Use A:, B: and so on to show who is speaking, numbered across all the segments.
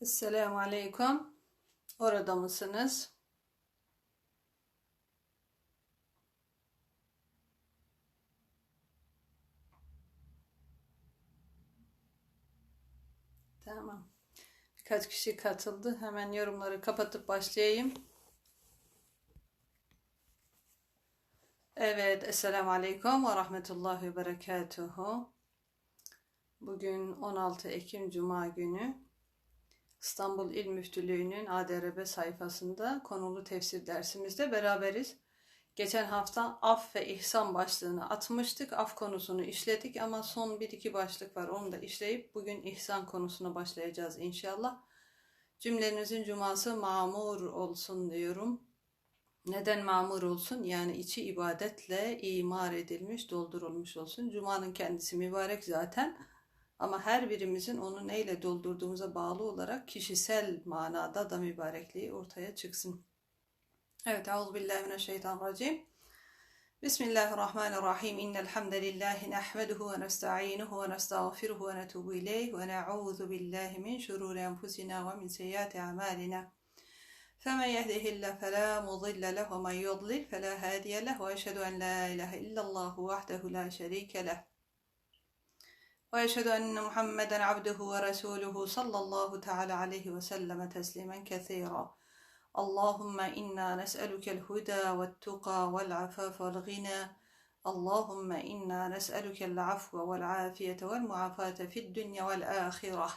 A: Esselamu Aleyküm. Orada mısınız? Tamam. Birkaç kişi katıldı. Hemen yorumları kapatıp başlayayım. Evet. Esselamu Aleyküm ve Rahmetullahi ve Berekatuhu. Bugün 16 Ekim Cuma günü. İstanbul İl Müftülüğü'nün ADRB sayfasında konulu tefsir dersimizde beraberiz. Geçen hafta af ve ihsan başlığını atmıştık. Af konusunu işledik ama son bir iki başlık var. Onu da işleyip bugün ihsan konusuna başlayacağız inşallah. Cümlenizin cuması mamur olsun diyorum. Neden mamur olsun? Yani içi ibadetle imar edilmiş, doldurulmuş olsun. Cuma'nın kendisi mübarek zaten. Ama her birimizin onu neyle doldurduğumuza bağlı olarak kişisel manada da mübarekliği ortaya çıksın. Evet, euzubillahimineşşeytanirracim. Bismillahirrahmanirrahim. İnnel hamdelellahi nahmeduhu ve nestainuhu ve nestağfiruhu ve netubu ileyh ve na'uzu billahi min şururi enfusina ve min seyyiati amalina. فمن يهده الله فلا مضل له ومن يضلل فلا هادي له واشهد ان لا اله الا الله وحده لا شريك له وأشهد أن محمدا عبده ورسوله صلى الله تعالى عليه وسلم تسليما كثيرا. اللهم إنا نسألك الهدى والتقى والعفاف والغنى. اللهم إنا نسألك العفو والعافية والمعافاة في الدنيا والآخرة.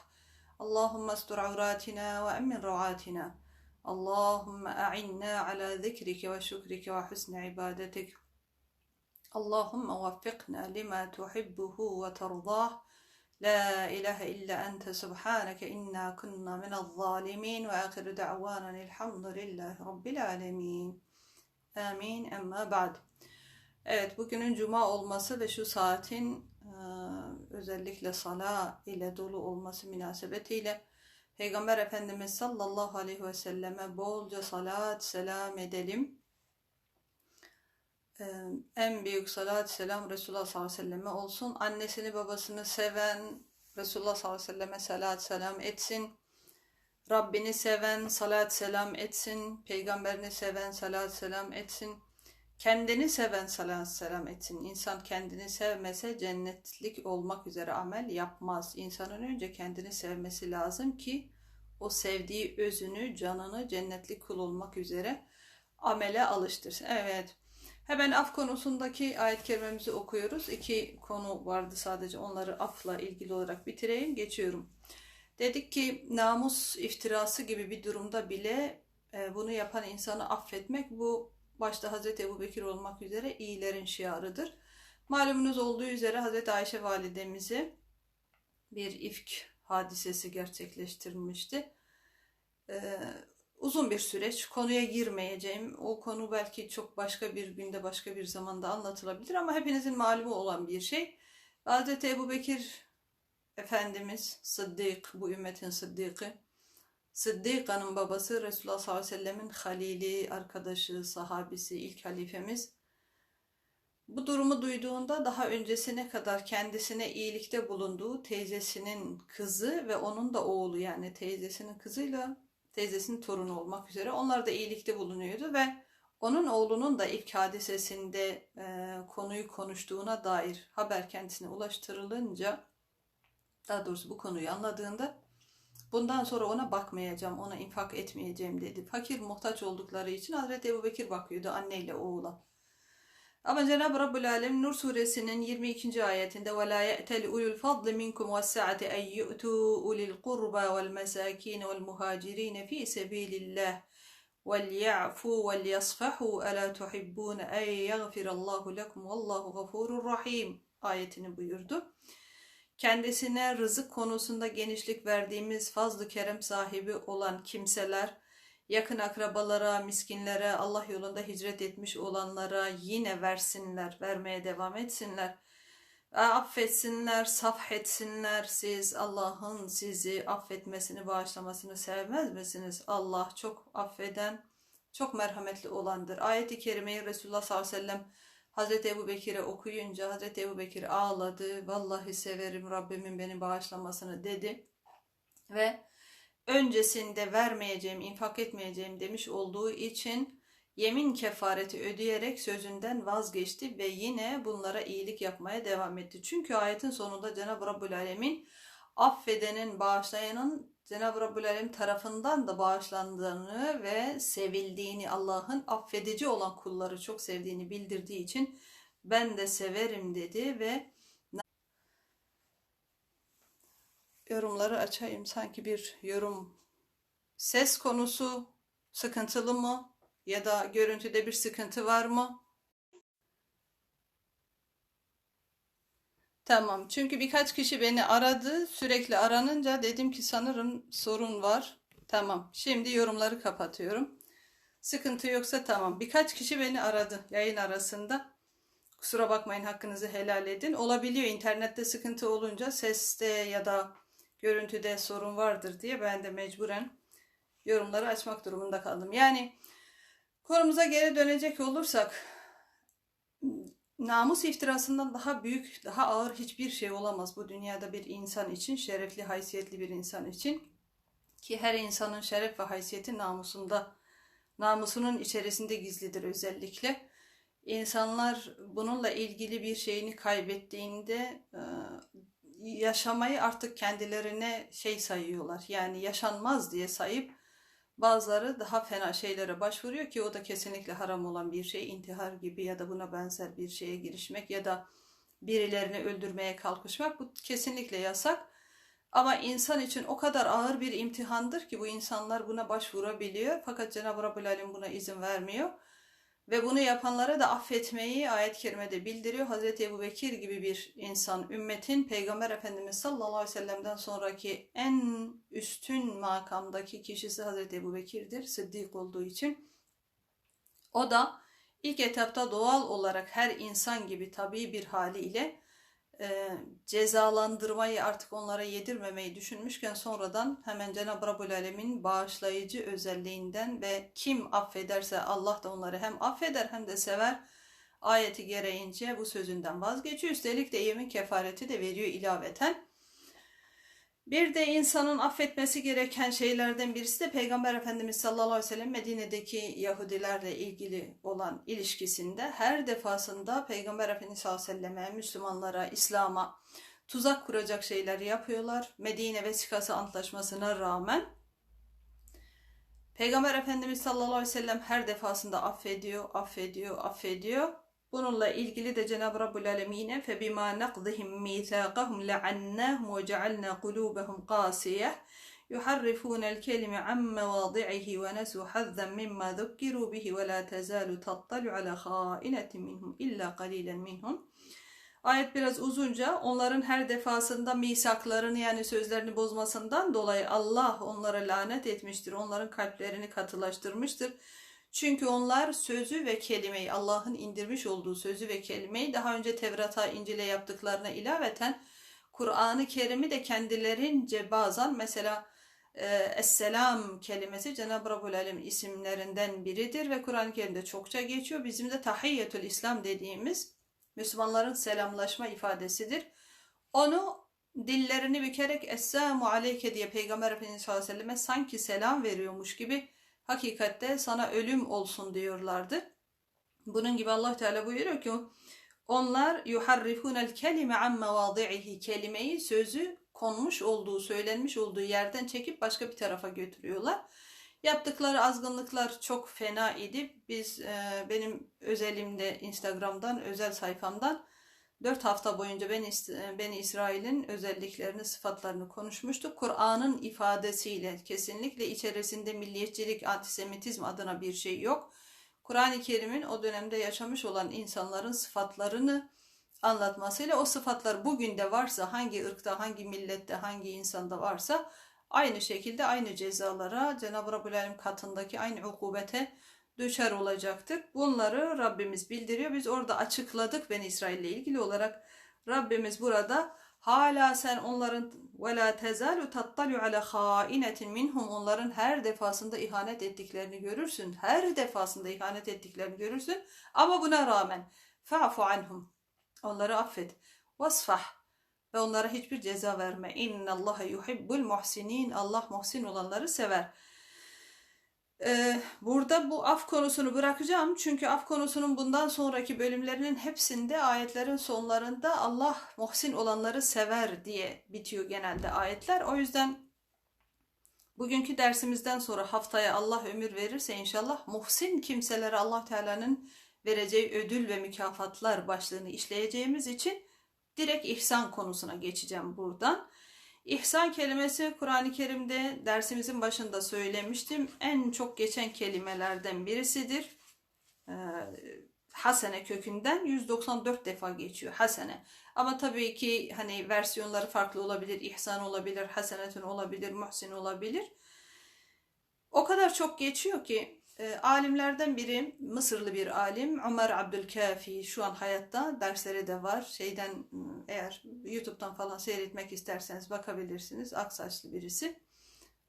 A: اللهم استر عوراتنا وأمن روعاتنا. اللهم أعنا على ذكرك وشكرك وحسن عبادتك. Allahümme vaffakna lima tuhibbuhu ve terdah. La ilahe illa ente subhaneke inna kunna minel zalimin ve ahiru da'vanen elhamdülillahi rabbil alemin. Amin. Emma ba'd. Evet bugünün cuma olması ve şu saatin e, özellikle sala ile dolu olması münasebetiyle Peygamber Efendimiz sallallahu aleyhi ve selleme bolca salat selam edelim. En büyük salat selam Resulullah sallallahu aleyhi ve selleme olsun. Annesini babasını seven Resulullah sallallahu aleyhi ve selleme salat selam etsin. Rabbini seven salat selam etsin. Peygamberini seven salat selam etsin. Kendini seven salat selam etsin. İnsan kendini sevmese cennetlik olmak üzere amel yapmaz. İnsanın önce kendini sevmesi lazım ki o sevdiği özünü, canını cennetlik kul olmak üzere amele alıştırsın. Evet. Hemen af konusundaki ayet kerimemizi okuyoruz. İki konu vardı sadece onları afla ilgili olarak bitireyim. Geçiyorum. Dedik ki namus iftirası gibi bir durumda bile e, bunu yapan insanı affetmek bu başta Hazreti Ebu Bekir olmak üzere iyilerin şiarıdır. Malumunuz olduğu üzere Hazreti Ayşe validemizi bir ifk hadisesi gerçekleştirmişti. Ee, uzun bir süreç. Konuya girmeyeceğim. O konu belki çok başka bir günde, başka bir zamanda anlatılabilir ama hepinizin malumu olan bir şey. Hazreti Ebu Bekir Efendimiz, Sıddık, bu ümmetin Sıddık'ı, Sıddıka'nın babası Resulullah sallallahu aleyhi ve sellemin halili, arkadaşı, sahabisi, ilk halifemiz. Bu durumu duyduğunda daha öncesine kadar kendisine iyilikte bulunduğu teyzesinin kızı ve onun da oğlu yani teyzesinin kızıyla teyzesinin torunu olmak üzere onlar da iyilikte bulunuyordu ve onun oğlunun da ilk hadisesinde e, konuyu konuştuğuna dair haber kendisine ulaştırılınca daha doğrusu bu konuyu anladığında bundan sonra ona bakmayacağım, ona infak etmeyeceğim dedi. Fakir muhtaç oldukları için Hazreti Ebu Bekir bakıyordu anneyle oğula. Ama Cenab-ı Rabbül Alem Nur suresinin 22. ayetinde ve la ye'tel ulul fadli minkum ve sa'ati en yu'tu ulil kurba vel mesakin vel muhacirine fi sebilillah vel ya'fu vel yasfahu ala tuhibbun en yagfirallahu lekum vallahu gafurur rahim ayetini buyurdu. Kendisine rızık konusunda genişlik verdiğimiz fazlı kerem sahibi olan kimseler yakın akrabalara, miskinlere, Allah yolunda hicret etmiş olanlara yine versinler, vermeye devam etsinler. Affetsinler, safhetsinler. Siz Allah'ın sizi affetmesini, bağışlamasını sevmez misiniz? Allah çok affeden, çok merhametli olandır. Ayet-i Kerime'yi Resulullah sallallahu aleyhi ve sellem Hazreti Ebu Bekir'e okuyunca Hazreti Ebu Bekir ağladı. Vallahi severim Rabbimin beni bağışlamasını dedi. Ve öncesinde vermeyeceğim, infak etmeyeceğim demiş olduğu için yemin kefareti ödeyerek sözünden vazgeçti ve yine bunlara iyilik yapmaya devam etti. Çünkü ayetin sonunda Cenab-ı Rabbül Alemin affedenin, bağışlayanın Cenab-ı Rabbül Alem tarafından da bağışlandığını ve sevildiğini, Allah'ın affedici olan kulları çok sevdiğini bildirdiği için ben de severim dedi ve yorumları açayım. Sanki bir yorum ses konusu sıkıntılı mı ya da görüntüde bir sıkıntı var mı? Tamam. Çünkü birkaç kişi beni aradı. Sürekli aranınca dedim ki sanırım sorun var. Tamam. Şimdi yorumları kapatıyorum. Sıkıntı yoksa tamam. Birkaç kişi beni aradı yayın arasında. Kusura bakmayın hakkınızı helal edin. Olabiliyor internette sıkıntı olunca seste ya da görüntüde sorun vardır diye ben de mecburen yorumları açmak durumunda kaldım. Yani konumuza geri dönecek olursak namus iftirasından daha büyük, daha ağır hiçbir şey olamaz bu dünyada bir insan için, şerefli, haysiyetli bir insan için. Ki her insanın şeref ve haysiyeti namusunda, namusunun içerisinde gizlidir özellikle. İnsanlar bununla ilgili bir şeyini kaybettiğinde yaşamayı artık kendilerine şey sayıyorlar. Yani yaşanmaz diye sayıp bazıları daha fena şeylere başvuruyor ki o da kesinlikle haram olan bir şey. intihar gibi ya da buna benzer bir şeye girişmek ya da birilerini öldürmeye kalkışmak bu kesinlikle yasak. Ama insan için o kadar ağır bir imtihandır ki bu insanlar buna başvurabiliyor. Fakat Cenab-ı Rabbül Alem buna izin vermiyor. Ve bunu yapanlara da affetmeyi ayet-i kerimede bildiriyor. Hazreti Ebu Bekir gibi bir insan, ümmetin Peygamber Efendimiz sallallahu aleyhi ve sellem'den sonraki en üstün makamdaki kişisi Hazreti Ebu Bekir'dir. Sıddık olduğu için. O da ilk etapta doğal olarak her insan gibi tabii bir haliyle e, cezalandırmayı artık onlara yedirmemeyi düşünmüşken sonradan hemen Cenab-ı Rabbül Alemin bağışlayıcı özelliğinden ve kim affederse Allah da onları hem affeder hem de sever ayeti gereğince bu sözünden vazgeçiyor. Üstelik de yemin kefareti de veriyor ilaveten. Bir de insanın affetmesi gereken şeylerden birisi de Peygamber Efendimiz sallallahu aleyhi ve sellem Medine'deki Yahudilerle ilgili olan ilişkisinde her defasında Peygamber Efendimiz sallallahu aleyhi ve selleme, Müslümanlara, İslam'a tuzak kuracak şeyler yapıyorlar. Medine Vesikası Antlaşması'na rağmen Peygamber Efendimiz sallallahu aleyhi ve sellem her defasında affediyor, affediyor, affediyor. Bununla ilgili de Cenab-ı Rabbul Alemine فَبِمَا نَقْضِهِمْ مِيثَاقَهُمْ لَعَنَّاهُمْ وَجَعَلْنَا قُلُوبَهُمْ قَاسِيَةً يحرفون الكلم عن مواضعه ونسوا حظا مما ذكروا به ولا تزال تطلع على خائنة منهم إلا قليلا منهم Ayet biraz uzunca onların her defasında misaklarını yani sözlerini bozmasından dolayı Allah onlara lanet etmiştir. Onların kalplerini katılaştırmıştır. Çünkü onlar sözü ve kelimeyi Allah'ın indirmiş olduğu sözü ve kelimeyi daha önce Tevrat'a, İncil'e yaptıklarına ilaveten Kur'an-ı Kerim'i de kendilerince bazen mesela e, Esselam kelimesi Cenab-ı Rabbul Alem isimlerinden biridir ve Kur'an-ı Kerim'de çokça geçiyor. Bizim de Tahiyyetül İslam dediğimiz Müslümanların selamlaşma ifadesidir. Onu dillerini bükerek Esselamu Aleyke diye Peygamber Efendimiz sallallahu aleyhi sanki selam veriyormuş gibi hakikatte sana ölüm olsun diyorlardı. Bunun gibi Allah Teala buyuruyor ki onlar yuharrifunel kelime an mevadi'ihi kelimeyi sözü konmuş olduğu, söylenmiş olduğu yerden çekip başka bir tarafa götürüyorlar. Yaptıkları azgınlıklar çok fena idi. Biz e, benim özelimde Instagram'dan, özel sayfamdan 4 hafta boyunca ben Beni İsrail'in özelliklerini, sıfatlarını konuşmuştuk. Kur'an'ın ifadesiyle kesinlikle içerisinde milliyetçilik, antisemitizm adına bir şey yok. Kur'an-ı Kerim'in o dönemde yaşamış olan insanların sıfatlarını anlatmasıyla o sıfatlar bugün de varsa hangi ırkta, hangi millette, hangi insanda varsa aynı şekilde aynı cezalara Cenab-ı Rabbül Alem katındaki aynı ukubete düşer olacaktır. Bunları Rabbimiz bildiriyor. Biz orada açıkladık ben İsrail ile ilgili olarak. Rabbimiz burada hala sen onların ve la tezalu tattalu ala hainetin minhum onların her defasında ihanet ettiklerini görürsün. Her defasında ihanet ettiklerini görürsün. Ama buna rağmen fa'fu anhum. Onları affet. Vasfah. ve onlara hiçbir ceza verme. İnnallaha yuhibbul muhsinin. Allah muhsin olanları sever. Burada bu af konusunu bırakacağım. Çünkü af konusunun bundan sonraki bölümlerinin hepsinde ayetlerin sonlarında Allah muhsin olanları sever diye bitiyor genelde ayetler. O yüzden bugünkü dersimizden sonra haftaya Allah ömür verirse inşallah muhsin kimselere Allah Teala'nın vereceği ödül ve mükafatlar başlığını işleyeceğimiz için direkt ihsan konusuna geçeceğim buradan. İhsan kelimesi Kur'an-ı Kerim'de dersimizin başında söylemiştim. En çok geçen kelimelerden birisidir. Ee, hasene kökünden 194 defa geçiyor hasene. Ama tabii ki hani versiyonları farklı olabilir. İhsan olabilir, hasenetün olabilir, muhsin olabilir. O kadar çok geçiyor ki e, alimlerden biri Mısırlı bir alim Ömer Abdülkafi şu an hayatta dersleri de var. Şeyden eğer YouTube'dan falan seyretmek isterseniz bakabilirsiniz. Aksaçlı birisi.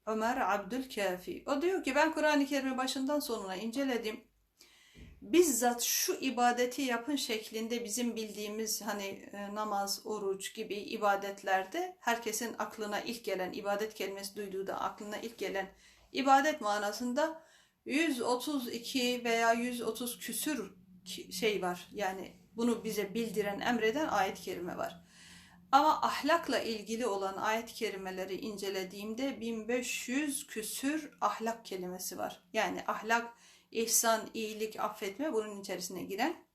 A: Ömer Abdülkafi. O diyor ki ben Kur'an-ı Kerim'i başından sonuna inceledim. Bizzat şu ibadeti yapın şeklinde bizim bildiğimiz hani e, namaz, oruç gibi ibadetlerde herkesin aklına ilk gelen ibadet kelimesi duyduğu da aklına ilk gelen ibadet manasında 132 veya 130 küsür şey var. Yani bunu bize bildiren, emreden ayet-i kerime var. Ama ahlakla ilgili olan ayet-i kerimeleri incelediğimde 1500 küsür ahlak kelimesi var. Yani ahlak, ihsan, iyilik, affetme bunun içerisine giren.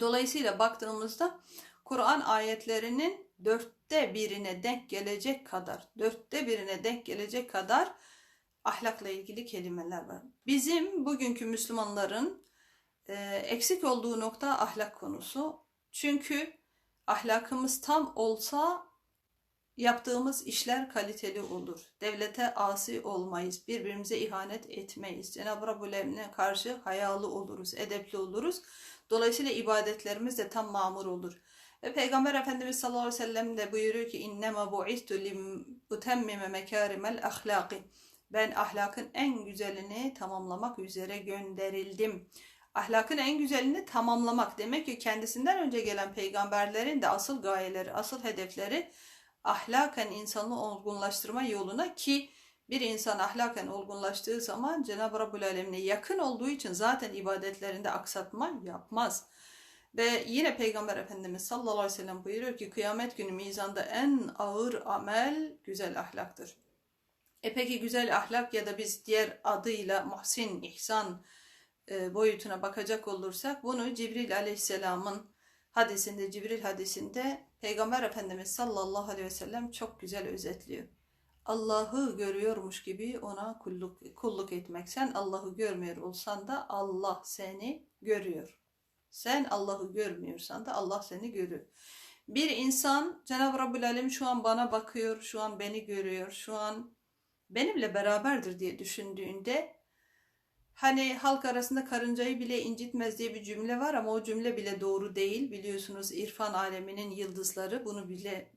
A: Dolayısıyla baktığımızda Kur'an ayetlerinin dörtte birine denk gelecek kadar, dörtte birine denk gelecek kadar ahlakla ilgili kelimeler var. Bizim bugünkü Müslümanların e, eksik olduğu nokta ahlak konusu. Çünkü ahlakımız tam olsa yaptığımız işler kaliteli olur. Devlete asi olmayız. Birbirimize ihanet etmeyiz. Cenab-ı Rabbü'ne karşı hayalı oluruz, edepli oluruz. Dolayısıyla ibadetlerimiz de tam mamur olur. Ve Peygamber Efendimiz sallallahu aleyhi ve sellem de buyuruyor ki innema bu'istu lim utemmime mekarimel ahlaki. Ben ahlakın en güzelini tamamlamak üzere gönderildim. Ahlakın en güzelini tamamlamak demek ki kendisinden önce gelen peygamberlerin de asıl gayeleri, asıl hedefleri ahlaken insanı olgunlaştırma yoluna ki bir insan ahlaken olgunlaştığı zaman Cenab-ı Rabbül Alemin'e yakın olduğu için zaten ibadetlerinde aksatma yapmaz. Ve yine Peygamber Efendimiz sallallahu aleyhi ve sellem buyuruyor ki kıyamet günü mizanda en ağır amel güzel ahlaktır. E peki güzel ahlak ya da biz diğer adıyla muhsin, ihsan e, boyutuna bakacak olursak bunu Cibril aleyhisselamın hadisinde, Cibril hadisinde Peygamber Efendimiz sallallahu aleyhi ve sellem çok güzel özetliyor. Allah'ı görüyormuş gibi ona kulluk, kulluk etmek. Sen Allah'ı görmüyor olsan da Allah seni görüyor. Sen Allah'ı görmüyorsan da Allah seni görüyor. Bir insan Cenab-ı Rabbül Alem şu an bana bakıyor, şu an beni görüyor, şu an benimle beraberdir diye düşündüğünde hani halk arasında karıncayı bile incitmez diye bir cümle var ama o cümle bile doğru değil. Biliyorsunuz irfan aleminin yıldızları bunu bile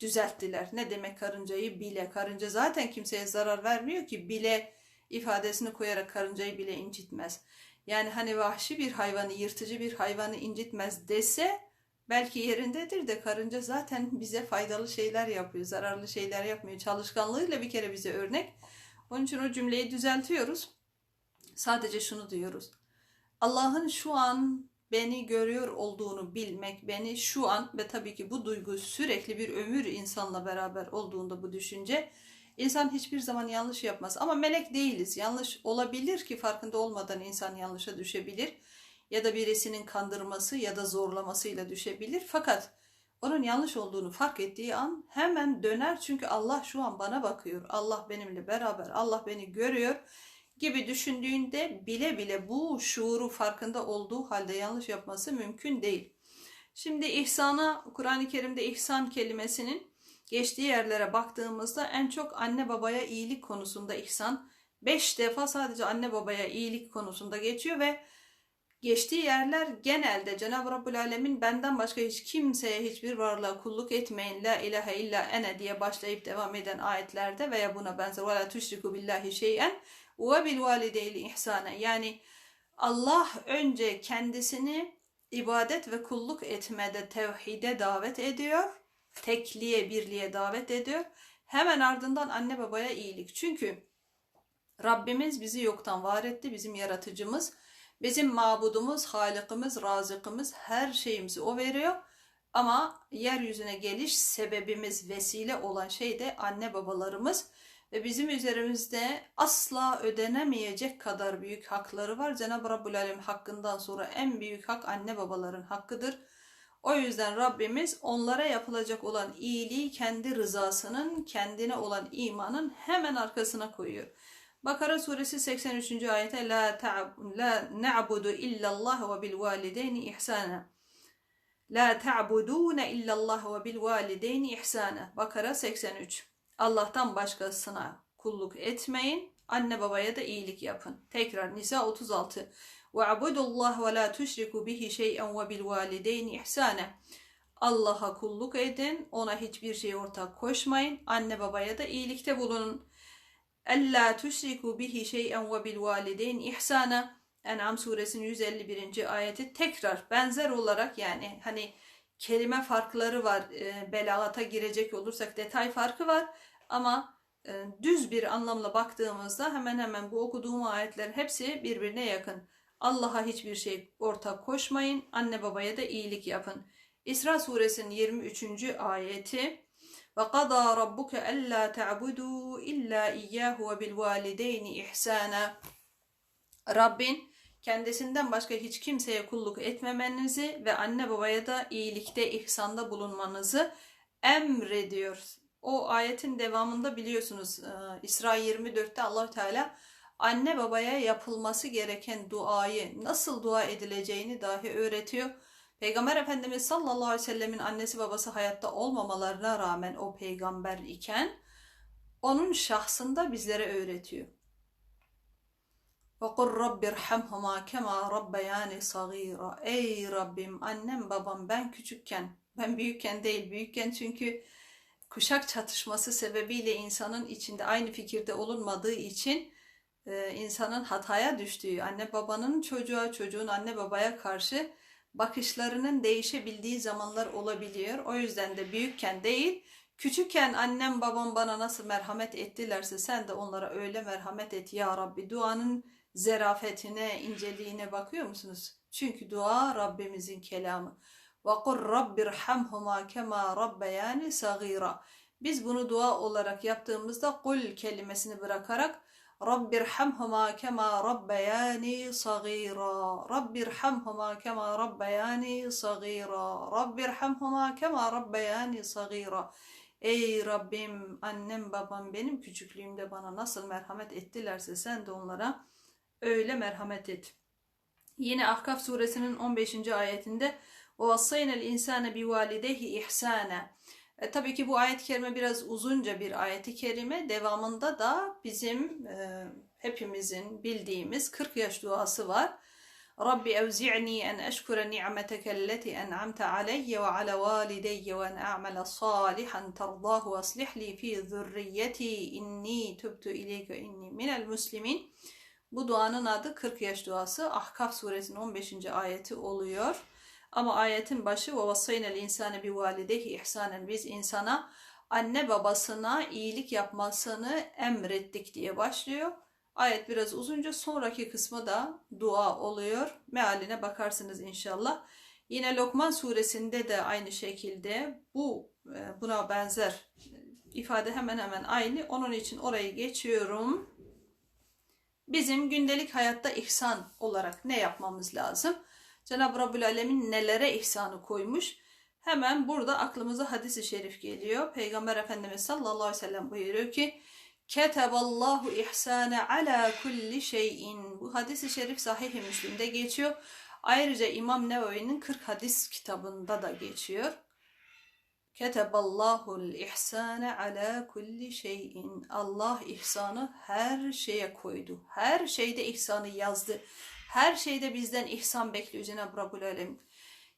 A: düzelttiler. Ne demek karıncayı bile? Karınca zaten kimseye zarar vermiyor ki bile ifadesini koyarak karıncayı bile incitmez. Yani hani vahşi bir hayvanı, yırtıcı bir hayvanı incitmez dese belki yerindedir de karınca zaten bize faydalı şeyler yapıyor, zararlı şeyler yapmıyor. Çalışkanlığıyla bir kere bize örnek. Onun için o cümleyi düzeltiyoruz. Sadece şunu diyoruz. Allah'ın şu an beni görüyor olduğunu bilmek, beni şu an ve tabii ki bu duygu sürekli bir ömür insanla beraber olduğunda bu düşünce insan hiçbir zaman yanlış yapmaz. Ama melek değiliz. Yanlış olabilir ki farkında olmadan insan yanlışa düşebilir ya da birisinin kandırması ya da zorlamasıyla düşebilir. Fakat onun yanlış olduğunu fark ettiği an hemen döner çünkü Allah şu an bana bakıyor. Allah benimle beraber. Allah beni görüyor gibi düşündüğünde bile bile bu şuuru farkında olduğu halde yanlış yapması mümkün değil. Şimdi ihsana Kur'an-ı Kerim'de ihsan kelimesinin geçtiği yerlere baktığımızda en çok anne babaya iyilik konusunda ihsan beş defa sadece anne babaya iyilik konusunda geçiyor ve Geçtiği yerler genelde Cenab-ı Rabbül Alemin benden başka hiç kimseye hiçbir varlığa kulluk etmeyin la ilahe illa ene diye başlayıp devam eden ayetlerde veya buna benzer ve la tüşriku billahi şeyen ve bil valideyli ihsane yani Allah önce kendisini ibadet ve kulluk etmede tevhide davet ediyor. tekliğe, birliğe davet ediyor. Hemen ardından anne babaya iyilik. Çünkü Rabbimiz bizi yoktan var etti, bizim yaratıcımız. Bizim mabudumuz, halikimiz, razıkımız, her şeyimizi o veriyor. Ama yeryüzüne geliş sebebimiz, vesile olan şey de anne babalarımız. Ve bizim üzerimizde asla ödenemeyecek kadar büyük hakları var. Cenab-ı Rabbül Alem hakkından sonra en büyük hak anne babaların hakkıdır. O yüzden Rabbimiz onlara yapılacak olan iyiliği kendi rızasının, kendine olan imanın hemen arkasına koyuyor. Bakara suresi 83. ayete la la na'budu illa Allah ve bil valideyni ihsana. La ta'budun illa Allah ve bil valideyni ihsana. Bakara 83. Allah'tan başkasına kulluk etmeyin. Anne babaya da iyilik yapın. Tekrar Nisa 36. Ve abudullah ve la tuşriku bihi şey'en ve bil valideyni ihsana. Allah'a kulluk edin. Ona hiçbir şey ortak koşmayın. Anne babaya da iyilikte bulunun. Ella tuşriku bihi şey'en ve bil valideyn ihsana. En'am suresinin 151. ayeti tekrar benzer olarak yani hani kelime farkları var. E, belagata girecek olursak detay farkı var ama e, düz bir anlamla baktığımızda hemen hemen bu okuduğum ayetler hepsi birbirine yakın. Allah'a hiçbir şey ortak koşmayın. Anne babaya da iyilik yapın. İsra suresinin 23. ayeti وَقَضَى رَبُّكَ أَلَّا تَعْبُدُوا إِلَّا إِيَّاهُ وَبِالْوَالِدَيْنِ إِحْسَانًا Rabbin kendisinden başka hiç kimseye kulluk etmemenizi ve anne babaya da iyilikte, ihsanda bulunmanızı emrediyor. O ayetin devamında biliyorsunuz e, İsra 24'te allah Teala anne babaya yapılması gereken duayı, nasıl dua edileceğini dahi öğretiyor. Peygamber Efendimiz sallallahu aleyhi ve sellemin annesi babası hayatta olmamalarına rağmen o peygamber iken onun şahsında bizlere öğretiyor. وَقُلْ رَبِّ ارْحَمْهُمَا كَمَا رَبَّيَانِ صَغِيرًا Ey Rabbim annem babam ben küçükken, ben büyükken değil büyükken çünkü kuşak çatışması sebebiyle insanın içinde aynı fikirde olunmadığı için e, insanın hataya düştüğü, anne babanın çocuğa, çocuğun anne babaya karşı bakışlarının değişebildiği zamanlar olabiliyor. O yüzden de büyükken değil, küçükken annem babam bana nasıl merhamet ettilerse sen de onlara öyle merhamet et ya Rabbi. Duanın zerafetine, inceliğine bakıyor musunuz? Çünkü dua Rabbimizin kelamı. وَقُلْ رَبِّ ارْحَمْهُمَا كَمَا رَبَّيَانِ صَغِيرًا Biz bunu dua olarak yaptığımızda kul kelimesini bırakarak رب ارحمهما كما ربياني صغيرا رب ارحمهما كما ربياني صغيرا رب ارحمهما كما ربياني صغيرا Ey Rabbim annem babam benim küçüklüğümde bana nasıl merhamet ettilerse sen de onlara öyle merhamet et. Yine Ahkaf suresinin 15. ayetinde وَوَصَّيْنَا الْاِنْسَانَ بِوَالِدَيْهِ اِحْسَانًا e, tabii ki bu ayet-i kerime biraz uzunca bir ayet-i kerime. Devamında da bizim e, hepimizin bildiğimiz 40 yaş duası var. Rabbi evzi'ni en eşkure ni'meteke elleti en'amte aleyye ve ala valideyye ve en a'mele salihan terdahu ve aslih li fi zürriyeti inni tübtü ileyke inni minel muslimin. Bu duanın adı 40 yaş duası. Ahkaf suresinin 15. ayeti oluyor. Ama ayetin başı ve vasaynel insane bi validehi ihsanen biz insana anne babasına iyilik yapmasını emrettik diye başlıyor. Ayet biraz uzunca sonraki kısmı da dua oluyor. Mealine bakarsınız inşallah. Yine Lokman suresinde de aynı şekilde bu e, buna benzer ifade hemen hemen aynı. Onun için orayı geçiyorum. Bizim gündelik hayatta ihsan olarak ne yapmamız lazım? Cenab-ı Rabbül Alemin nelere ihsanı koymuş. Hemen burada aklımıza hadisi şerif geliyor. Peygamber Efendimiz sallallahu aleyhi ve sellem buyuruyor ki Keteballahu ihsane ala kulli şeyin. Bu hadisi şerif sahih-i Müslim'de geçiyor. Ayrıca İmam Nevevi'nin 40 hadis kitabında da geçiyor. Keteballahu ihsane ala kulli şeyin. Allah ihsanı her şeye koydu. Her şeyde ihsanı yazdı. Her şeyde bizden ihsan bekliyor Cenab-ı Rabbül Alem.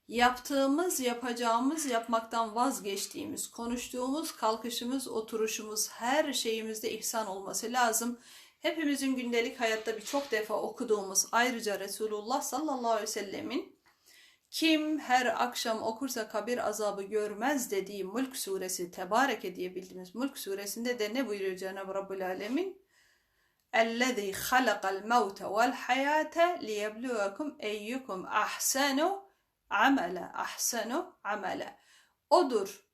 A: Yaptığımız, yapacağımız, yapmaktan vazgeçtiğimiz, konuştuğumuz, kalkışımız, oturuşumuz, her şeyimizde ihsan olması lazım. Hepimizin gündelik hayatta birçok defa okuduğumuz ayrıca Resulullah sallallahu aleyhi ve sellemin Kim her akşam okursa kabir azabı görmez dediği Mulk suresi, Tebareke diye bildiğimiz Mulk suresinde de ne buyuruyor Cenab-ı Rabbül Alemin? اَلَّذ۪ي خَلَقَ الْمَوْتَ وَالْحَيَاةَ لِيَبْلُوَكُمْ اَيُّكُمْ اَحْسَنُ amele, ahsenu amele. Odur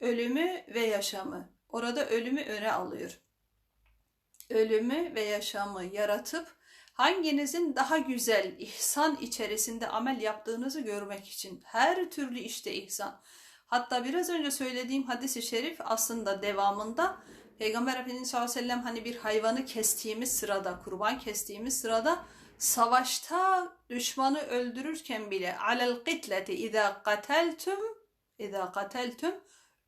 A: ölümü ve yaşamı. Orada ölümü öne alıyor. Ölümü ve yaşamı yaratıp hanginizin daha güzel ihsan içerisinde amel yaptığınızı görmek için her türlü işte ihsan. Hatta biraz önce söylediğim hadisi şerif aslında devamında Peygamber Efendimiz sallallahu aleyhi ve sellem hani bir hayvanı kestiğimiz sırada, kurban kestiğimiz sırada savaşta düşmanı öldürürken bile alel kitleti izâ kateltüm izâ kateltüm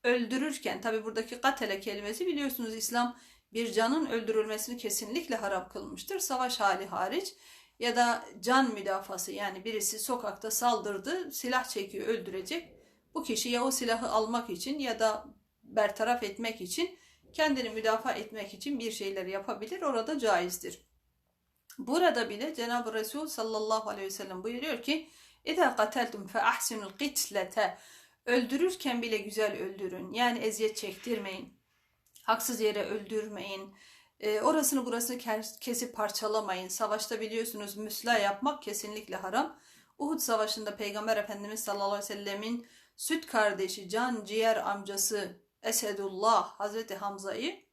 A: öldürürken tabi buradaki katele kelimesi biliyorsunuz İslam bir canın öldürülmesini kesinlikle haram kılmıştır. Savaş hali hariç ya da can müdafası yani birisi sokakta saldırdı silah çekiyor öldürecek. Bu kişi ya o silahı almak için ya da bertaraf etmek için kendini müdafaa etmek için bir şeyler yapabilir. Orada caizdir. Burada bile Cenab-ı Resul sallallahu aleyhi ve sellem buyuruyor ki اِذَا قَتَلْتُمْ فَاَحْسِنُ الْقِتْلَةَ Öldürürken bile güzel öldürün. Yani eziyet çektirmeyin. Haksız yere öldürmeyin. E, orasını burasını kesip parçalamayın. Savaşta biliyorsunuz müsla yapmak kesinlikle haram. Uhud Savaşı'nda Peygamber Efendimiz sallallahu aleyhi ve sellemin süt kardeşi, can ciğer amcası Esedullah Hazreti Hamza'yı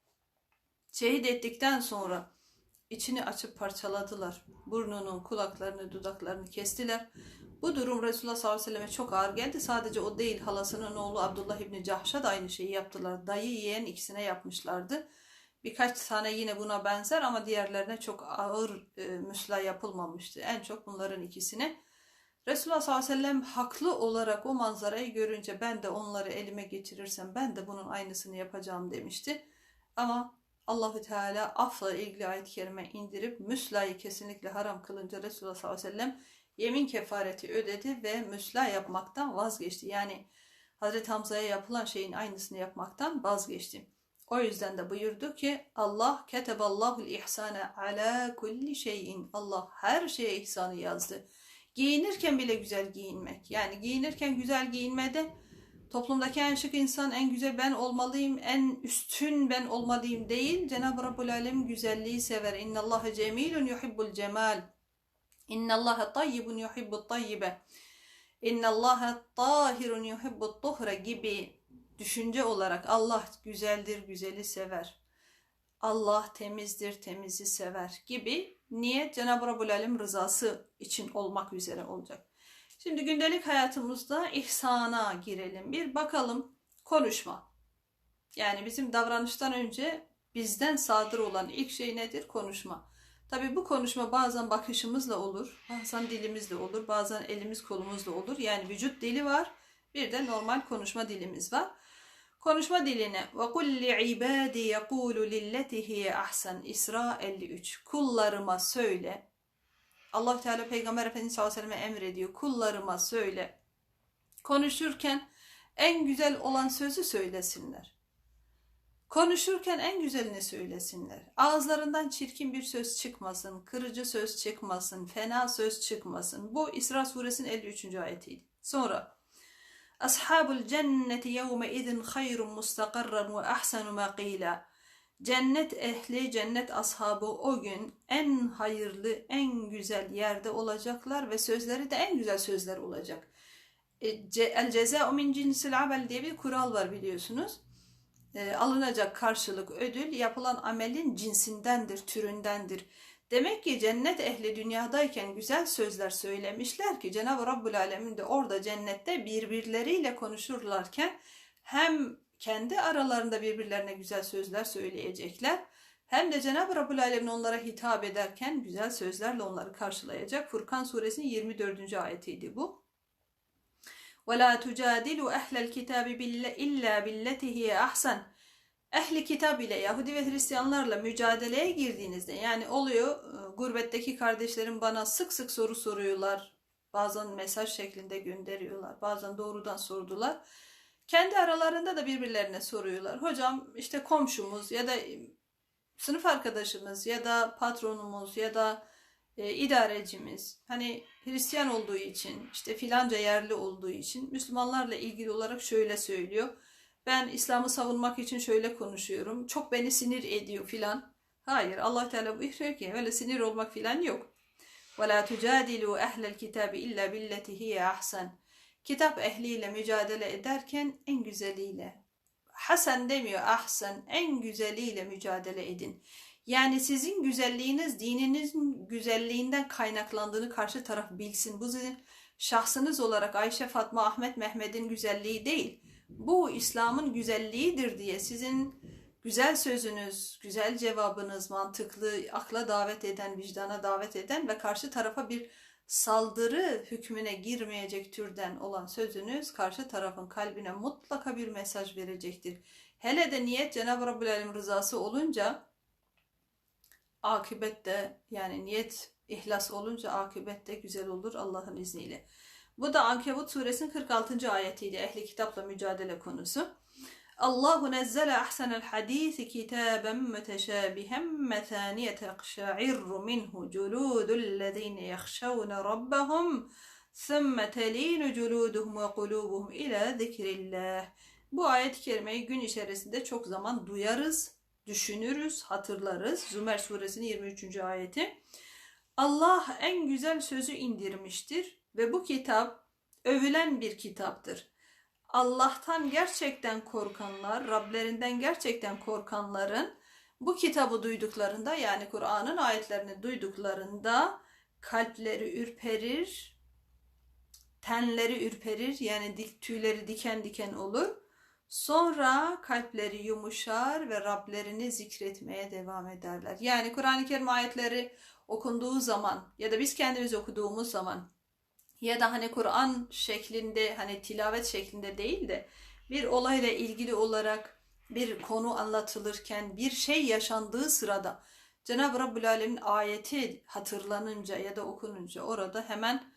A: şehit ettikten sonra içini açıp parçaladılar. Burnunu, kulaklarını, dudaklarını kestiler. Bu durum Resulullah sallallahu aleyhi ve selleme çok ağır geldi. Sadece o değil halasının oğlu Abdullah İbni Cahş'a da aynı şeyi yaptılar. Dayı yeğen ikisine yapmışlardı. Birkaç tane yine buna benzer ama diğerlerine çok ağır e, müsla yapılmamıştı. En çok bunların ikisine. Resulullah sallallahu aleyhi ve sellem haklı olarak o manzarayı görünce ben de onları elime geçirirsem ben de bunun aynısını yapacağım demişti. Ama Allahu Teala afla ilgili ayet-i kerime indirip müslayı kesinlikle haram kılınca Resulullah sallallahu aleyhi ve sellem yemin kefareti ödedi ve müsla yapmaktan vazgeçti. Yani Hazreti Hamza'ya yapılan şeyin aynısını yapmaktan vazgeçti. O yüzden de buyurdu ki Allah keteballahul ihsane ala kulli şeyin. Allah her şeye ihsanı yazdı. Giyinirken bile güzel giyinmek. Yani giyinirken güzel giyinmede toplumdaki en şık insan en güzel ben olmalıyım, en üstün ben olmalıyım değil. Cenab-ı Rabbul Alem güzelliği sever. İnna Allah cemilun yuhibbul cemal. İnna Allah tayyibun yuhibbut tayyibe. İnna Allah tahirun yuhibbut tuhra gibi düşünce olarak Allah güzeldir, güzeli sever. Allah temizdir, temizi sever gibi niyet Cenab-ı Rabbul Alem rızası için olmak üzere olacak. Şimdi gündelik hayatımızda ihsana girelim. Bir bakalım konuşma. Yani bizim davranıştan önce bizden sadır olan ilk şey nedir? Konuşma. Tabi bu konuşma bazen bakışımızla olur, bazen dilimizle olur, bazen elimiz kolumuzla olur. Yani vücut dili var, bir de normal konuşma dilimiz var. Konuşma diline ve kulli ibadi yekulu lilleti hiye ahsen İsra 53. Kullarıma söyle. Allah Teala Peygamber Efendimiz sallallahu aleyhi ve selleme emrediyor. Kullarıma söyle. Konuşurken en güzel olan sözü söylesinler. Konuşurken en güzelini söylesinler. Ağızlarından çirkin bir söz çıkmasın, kırıcı söz çıkmasın, fena söz çıkmasın. Bu İsra suresinin 53. ayetiydi. Sonra Ashabul cenneti yevme izin hayrun mustakarran ve ahsenu maqila. Cennet ehli, cennet ashabı o gün en hayırlı, en güzel yerde olacaklar ve sözleri de en güzel sözler olacak. E, El ceza'u min cinsil amel diye bir kural var biliyorsunuz. E, alınacak karşılık, ödül yapılan amelin cinsindendir, türündendir. Demek ki cennet ehli dünyadayken güzel sözler söylemişler ki Cenab-ı Rabbül Alemin de orada cennette birbirleriyle konuşurlarken hem kendi aralarında birbirlerine güzel sözler söyleyecekler hem de Cenab-ı Rabbül Alemin onlara hitap ederken güzel sözlerle onları karşılayacak. Furkan suresinin 24. ayetiydi bu. وَلَا تُجَادِلُوا اَهْلَ الْكِتَابِ اِلَّا بِالَّتِهِ اَحْسَنُ ehli kitap ile Yahudi ve Hristiyanlarla mücadeleye girdiğinizde yani oluyor e, gurbetteki kardeşlerim bana sık sık soru soruyorlar. Bazen mesaj şeklinde gönderiyorlar. Bazen doğrudan sordular. Kendi aralarında da birbirlerine soruyorlar. Hocam işte komşumuz ya da sınıf arkadaşımız ya da patronumuz ya da e, idarecimiz hani Hristiyan olduğu için işte filanca yerli olduğu için Müslümanlarla ilgili olarak şöyle söylüyor Ben İslam'ı savunmak için şöyle konuşuyorum. Çok beni sinir ediyor filan. Hayır Allah Teala buyuruyor ki öyle sinir olmak filan yok. وَلَا تُجَادِلُوا اَهْلَ الْكِتَابِ اِلَّا بِالَّتِ هِيَ ahsen. Kitap ehliyle mücadele ederken en güzeliyle. Hasan demiyor ahsen. En güzeliyle mücadele edin. Yani sizin güzelliğiniz dininizin güzelliğinden kaynaklandığını karşı taraf bilsin. Bu sizin şahsınız olarak Ayşe, Fatma, Ahmet, Mehmet'in güzelliği değil. bu İslam'ın güzelliğidir diye sizin güzel sözünüz, güzel cevabınız, mantıklı, akla davet eden, vicdana davet eden ve karşı tarafa bir saldırı hükmüne girmeyecek türden olan sözünüz karşı tarafın kalbine mutlaka bir mesaj verecektir. Hele de niyet Cenab-ı Rabbül Alem rızası olunca akibette yani niyet ihlas olunca akibette güzel olur Allah'ın izniyle. Bu da Ankebut suresinin 46. ayetiydi. Ehli kitapla mücadele konusu. Allahu nezzele ahsenel hadisi kitaben müteşabihen metaniye tekşa'irru minhu culudul yahşavne rabbahum ثُمَّ تَل۪ينُ جُلُودُهُمْ وَقُلُوبُهُمْ اِلَى ذِكْرِ اللّٰهِ Bu ayet-i kerimeyi gün içerisinde çok zaman duyarız, düşünürüz, hatırlarız. Zümer suresinin 23. ayeti. Allah en güzel sözü indirmiştir ve bu kitap övülen bir kitaptır. Allah'tan gerçekten korkanlar, Rablerinden gerçekten korkanların bu kitabı duyduklarında yani Kur'an'ın ayetlerini duyduklarında kalpleri ürperir, tenleri ürperir yani dik, tüyleri diken diken olur. Sonra kalpleri yumuşar ve Rablerini zikretmeye devam ederler. Yani Kur'an-ı Kerim ayetleri okunduğu zaman ya da biz kendimiz okuduğumuz zaman ya da hani Kur'an şeklinde hani tilavet şeklinde değil de bir olayla ilgili olarak bir konu anlatılırken bir şey yaşandığı sırada Cenab-ı Rabbül Alemin ayeti hatırlanınca ya da okununca orada hemen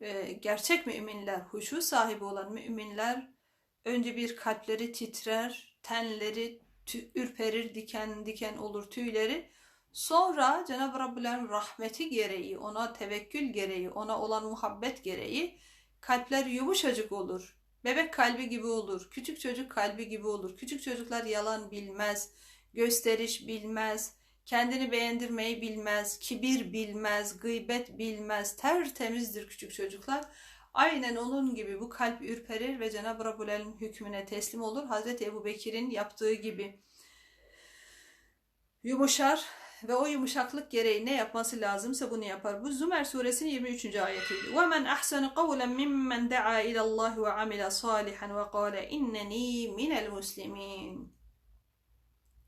A: e, gerçek müminler, huşu sahibi olan müminler önce bir kalpleri titrer, tenleri tü, ürperir, diken diken olur tüyleri. Sonra Cenab-ı Rabbü'lerin rahmeti gereği, ona tevekkül gereği, ona olan muhabbet gereği kalpler yumuşacık olur. Bebek kalbi gibi olur, küçük çocuk kalbi gibi olur. Küçük çocuklar yalan bilmez, gösteriş bilmez, kendini beğendirmeyi bilmez, kibir bilmez, gıybet bilmez, tertemizdir küçük çocuklar. Aynen onun gibi bu kalp ürperir ve Cenab-ı Rabbül hükmüne teslim olur. Hazreti Ebu Bekir'in yaptığı gibi yumuşar ve o yumuşaklık gereği ne yapması lazımsa bunu yapar. Bu Zümer suresinin 23. ayetiydi. وَمَنْ أَحْسَنُ قَوْلًا مِمَّنْ دَعَا إِلَى اللّٰهِ وَعَمِلَ صَالِحًا وَقَالَ اِنَّنِي مِنَ الْمُسْلِمِينَ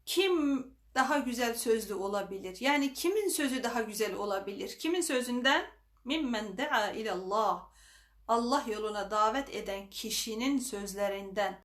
A: Kim daha güzel sözlü olabilir? Yani kimin sözü daha güzel olabilir? Kimin sözünden? Mimmen da'a ilallah. Allah yoluna davet eden kişinin sözlerinden